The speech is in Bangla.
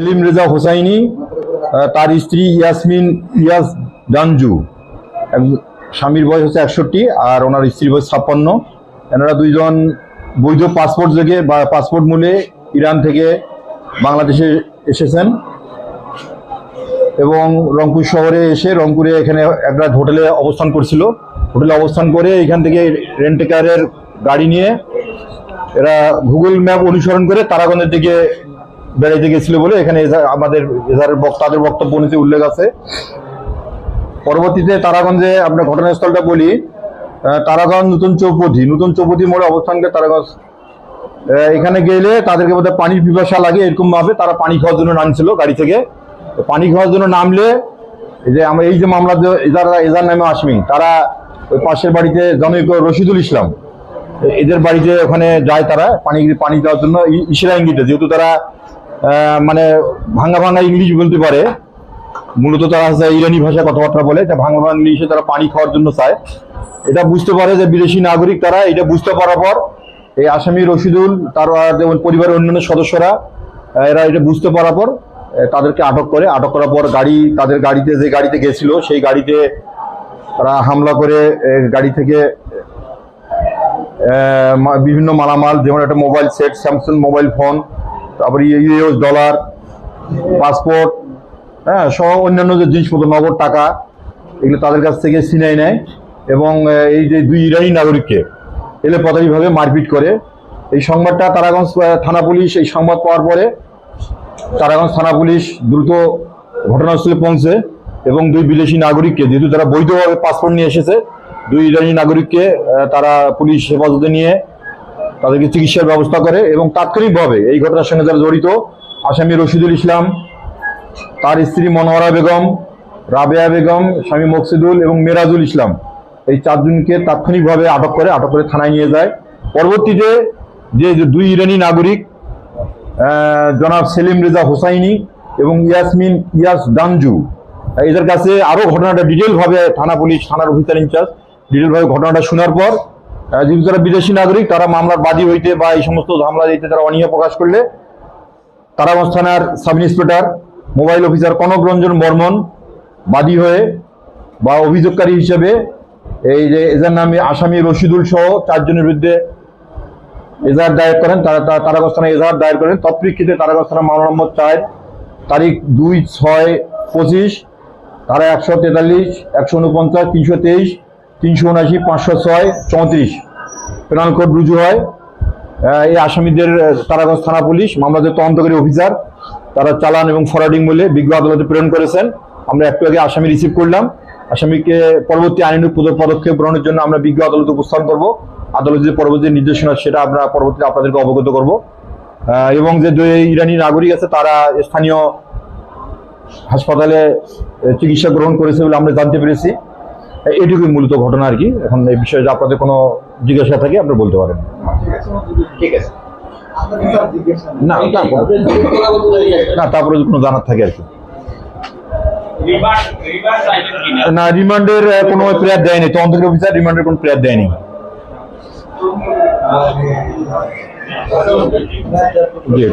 সেলিম রেজা হোসাইনি তার স্ত্রী ইয়াসমিন ইয়াস ডানজু স্বামীর বয়স হচ্ছে একষট্টি আর ওনার স্ত্রীর বয়স ছাপ্পান্ন। এনারা দুইজন বৈধ পাসপোর্ট থেকে বা পাসপোর্ট মূলে ইরান থেকে বাংলাদেশে এসেছেন এবং রংপুর শহরে এসে রংপুরে এখানে একটা হোটেলে অবস্থান করছিল। হোটেলে অবস্থান করে এখান থেকে রেন্টেকারের গাড়ি নিয়ে এরা গুগল ম্যাপ অনুসরণ করে তারাগঞ্জের দিকে বেড়াইতে গেছিল বলে এখানে আমাদের এজারের বক- তাদের বক্তব্য নিচে উল্লেখ আছে। পরবর্তীতে তারাগঞ্জে আপনার ঘটনাস্থলটা বলি তারাগঞ্জ নতুন চৌপতি নতুন চৌপতি মোড়ে অবস্থান করে তারাগঞ্জ এখানে গেলে তাদেরকে বোধহয় পানির পিপাসা লাগে এরকম ভাবে তারা পানি খাওয়ার জন্য নামছিল গাড়ি থেকে। তো পানি খাওয়ার জন্য নামলে যে আমরা, এই যে মামলা এজার এজার নামে আসমি তারা ওই পাশের বাড়িতে জনৈক রশিদুল ইসলাম, এদের বাড়িতে ওখানে যায় তারা, পানি পানি দেওয়ার জন্য ই- ইশারা ইঙ্গিতে, যেহেতু তারা মানে ভাঙা ভাঙা ইংলিশ বলতে পারে। মূলত তারা ইরানি ভাষায় কথাবার্তা বলে। তা ভাঙা ভাঙা ইংলিশে তারা পানি খাওয়ার জন্য চায়। এটা বুঝতে পারে যে বিদেশি নাগরিক তারা, এটা বুঝতে পারার পর এই আসামি রশিদুল, তার যেমন পরিবারের অন্যান্য সদস্যরা এরা এটা বুঝতে পারার পর তাদেরকে আটক করে। আটক করার পর গাড়ি, তাদের গাড়িতে যে গাড়িতে গেছিল, সেই গাড়িতে তারা হামলা করে গাড়ি থেকে বিভিন্ন মালামাল, যেমন একটা mobile set, Samsung mobile phone তারপরে ইউএস ডলার, পাসপোর্ট হ্যাঁ সহ অন্যান্য যে জিনিসপত্র, নগদ টাকা, এগুলো তাদের কাছ থেকে ছিনাই নেয় এবং এই যে দুই ইরানি নাগরিককে এলে পদাতিভাবে মারপিট করে। এই সংবাদটা তারাগঞ্জ থানা পুলিশ, এই সংবাদ পাওয়ার পরে তারাগঞ্জ থানা পুলিশ দ্রুত ঘটনাস্থলে পৌঁছে এবং দুই বিদেশি নাগরিককে, যেহেতু তারা বৈধভাবে পাসপোর্ট নিয়ে এসেছে, দুই ইরানি নাগরিককে তারা পুলিশ হেফাজতে নিয়ে তাদেরকে চিকিৎসার ব্যবস্থা করে এবং তাৎক্ষণিকভাবে এই ঘটনার সঙ্গে যারা জড়িত, আসামি রশিদুল ইসলাম, তার স্ত্রী মনোহরা বেগম, রাবেয়া বেগম, স্বামী মকসিদুল এবং মেরাজুল ইসলাম, এই চারজনকে তাৎক্ষণিকভাবে আটক করে আটক করে থানায় নিয়ে যায়। পরবর্তীতে যে যে দুই ইরানি নাগরিক জনাব সেলিম রেজা হোসাইনি এবং ইয়াসমিন ইয়াস ডানজু এদের কাছে আরও ঘটনাটা ডিটেলভাবে থানা পুলিশ, থানার অফিসার ইনচার্জ ডিটেলভাবে ঘটনাটা শোনার পর যেহেতু যারা বিদেশি নাগরিক, তারা মামলার বাদী হইতে বা এই সমস্ত ঝামেলা দিতে তারা অনীহা প্রকাশ করলে তারাগঞ্জ থানার sub inspector mobile officer Kanak Ranjan Barman বাদী হয়ে বা অভিযোগকারী হিসেবে এই যে এজার নামে আসামি রশিদুল সহ চারজনের বিরুদ্ধে এজাহার দায়ের করেন, তারা তারা- তারাগঞ্জ থানায় এজাহার দায়ের করেন। তৎপ্রেক্ষিতে তারাগঞ্জ থানা মামলা নম্বর চার, তারিখ দুই ছয় পঁচিশ ধারা একশো তেতাল্লিশ, একশো উনপঞ্চাশ, তিনশো তেইশ তিনশো উনআশি, পাঁচশো ছয়, চৌত্রিশ। পেনাল কোড রুজু হয়। এই আসামিদের তারাগঞ্জ থানা পুলিশ মামলাদের তদন্তকারী অফিসার, তারা চালান এবং ফরওয়ার্ডিং মূল্যে বিজ্ঞ আদালতে প্রেরণ করেছেন। আমরা একটু আগে আসামি রিসিভ করলাম। আসামিকে পরবর্তী আইনানুগ পদ- পদক্ষেপ গ্রহণের জন্য আমরা বিজ্ঞ আদালতে উপস্থাপন করব। আদালত যে পরবর্তী নির্দেশনা, সেটা আমরা পরবর্তীতে আপনাদেরকে অবগত করব। এবং যে দুই ইরানি নাগরিক আছে, তারা স্থানীয় হাসপাতালে চিকিৎসা গ্রহণ করেছে বলে আমরা জানতে পেরেছি। এটুকুই মূলত ঘটনা আর কি। এখন এই বিষয়ে আপনাদের কোনো জিজ্ঞাসা থাকে আপনি বলতে পারেন। ঠিক আছে। না তারপরে না তারপরে কোনো জানার থাকে আর কি। না রিমান্ডের কোনো প্রেয়ার দেয়নি। তদন্তকারী অফিসার রিমান্ডের কোনো প্রেয়ার দেয়নি। জি।